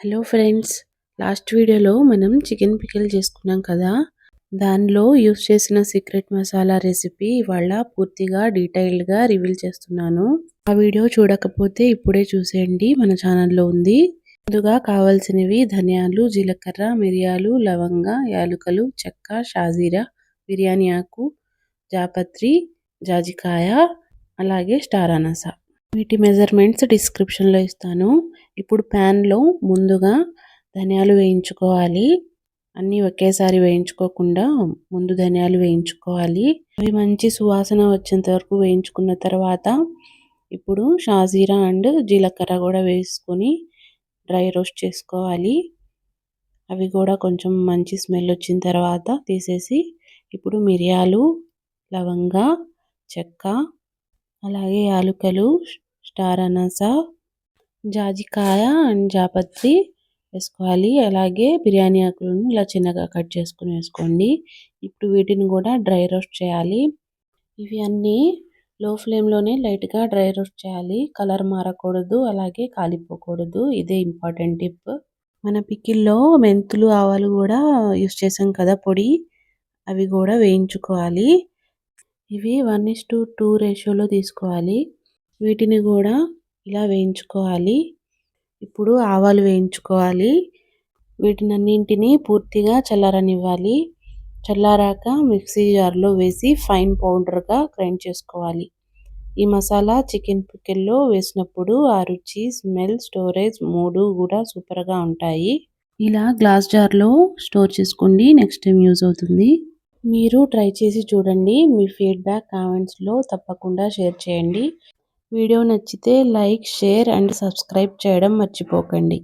Hello friends last వీడియోలో మనం chicken pickle చేసుకున్నాం కదా. దానిలో యూస్ చేసిన సీక్రెట్ మసాలా రెసిపీ ఇవాళ పూర్తిగా డీటెయిల్డ్గా రివీల్ చేస్తున్నాను. ఆ వీడియో చూడకపోతే ఇప్పుడే చూసేయండి మన ఛానల్లో ఉంది. ముందుగా కావాల్సినవి ధనియాలు జీలకర్ర మిరియాలు లవంగ యాలుకలు చెక్క షాజీరా బిర్యానీ ఆకు జాపత్రి జాజికాయ అలాగే స్టార్ అనసా. వీటి మెజర్మెంట్స్ డిస్క్రిప్షన్లో ఇస్తాను. ఇప్పుడు ప్యాన్లో ముందుగా ధనియాలు వేయించుకోవాలి. అన్నీ ఒకేసారి వేయించుకోకుండా ముందు ధనియాలు వేయించుకోవాలి. అవి మంచి సువాసన వచ్చేంత వరకు వేయించుకున్న తర్వాత ఇప్పుడు షాజీరా అండ్ జీలకర్ర కూడా వేసుకొని డ్రై రోస్ట్ చేసుకోవాలి. అవి కూడా కొంచెం మంచి స్మెల్ వచ్చిన తర్వాత తీసేసి ఇప్పుడు మిరియాలు లవంగ చెక్క అలాగే యాలుకలు స్టార్ అనాస జాజికాయ అండ్ జాపత్రి వేసుకోవాలి. అలాగే బిర్యానీ ఆకులను ఇలా చిన్నగా కట్ చేసుకుని వేసుకోండి. ఇప్పుడు వీటిని కూడా డ్రై రోస్ట్ చేయాలి. ఇవి అన్నీ లో ఫ్లేమ్లోనే లైట్గా డ్రై రోస్ట్ చేయాలి. కలర్ మారకూడదు అలాగే కాలిపోకూడదు. ఇదే ఇంపార్టెంట్ టిప్. మన పికిల్లో మెంతులు ఆవాలు కూడా యూస్ చేసాం కదా పొడి. అవి కూడా వేయించుకోవాలి. ఇవి వన్ ఇస్ టు టూ రేషియోలో తీసుకోవాలి. వీటిని కూడా ఇలా వేయించుకోవాలి. ఇప్పుడు ఆవాలు వేయించుకోవాలి. వీటినన్నింటినీ పూర్తిగా చల్లారనివ్వాలి. చల్లారాక మిక్సీ జార్లో వేసి ఫైన్ పౌడర్గా గ్రైండ్ చేసుకోవాలి. ఈ మసాలా చికెన్ పికెల్లో వేసినప్పుడు ఆ రుచి స్మెల్ స్టోరేజ్ మూడు కూడా సూపర్గా ఉంటాయి. ఇలా గ్లాస్ జార్లో స్టోర్ చేసుకోండి. నెక్స్ట్ టైం యూజ్ అవుతుంది. మీరు ట్రై చేసి చూడండి. మీ ఫీడ్బ్యాక్ కామెంట్స్లో తప్పకుండా షేర్ చేయండి. వీడియో నచ్చితే లైక్ షేర్ అండ్ సబ్స్క్రైబ్ చేయడం మర్చిపోకండి.